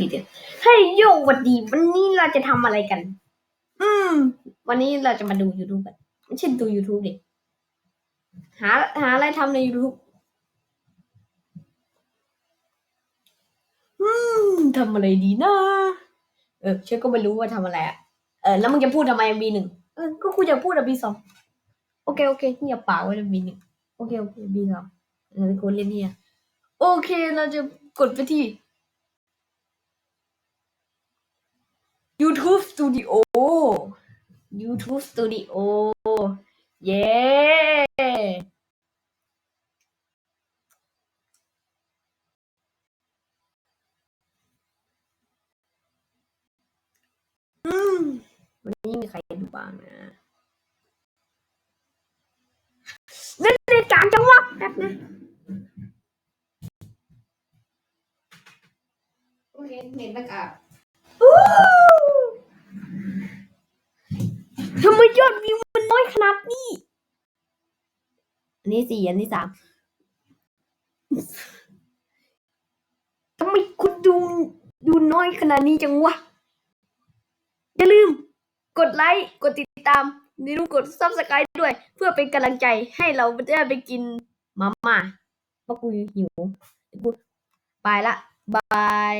ดีเดียวเฮ้ยโยสวัสดี วันนี้เราจะทำอะไรกัน อืม วันนี้เราจะมาดู YouTube กันไม่ใช่ดู YouTube ดิหาหาอะไรทำใน YouTube อืมทำอะไรดีนะ เออเชื่อก็ไม่รู้ว่าทำอะไรอะเออ แล้วมึงจะพูดทำไมบีหนึ่งเออ ก็กูจะพูดอะบีสองโอเค โอเคเงียบปากไว้เลยบีหนึ่งโอเค โอเคบีสองเออกูเล่นเนี่ยโอเค เราจะกดไปที่ YouTube Studio YouTube Studio เย้ อืม วันนี้มีใครดูบ้างนะเล่นเล่นจางจังวะแป๊บนะโอเคเน็ตประกาศอู้ทำไม ยอดวิวมันน้อยขนาดนี้ อันนี้สี่อันที่สามทำไมคุณดูดูน้อยขนาดนี้จังวะ อย่าลืม กดไลค์ กดติดตามอย่าลืมกดซับสไครต์ด้วย เพื่อเป็นกำลังใจให้เราได้ไปกินมาม่าเพราะกูหิวกูไปละบาย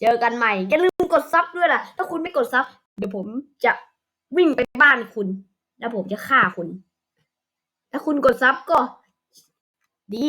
เจอกันใหม่ อย่าลืมกดซับด้วยล่ะ ถ้าคุณไม่กดซับ เดี๋ยวผมจะ วิ่งไปบ้านคุณ แล้วผมจะฆ่าคุณ ถ้าคุณกดซับก็ ดี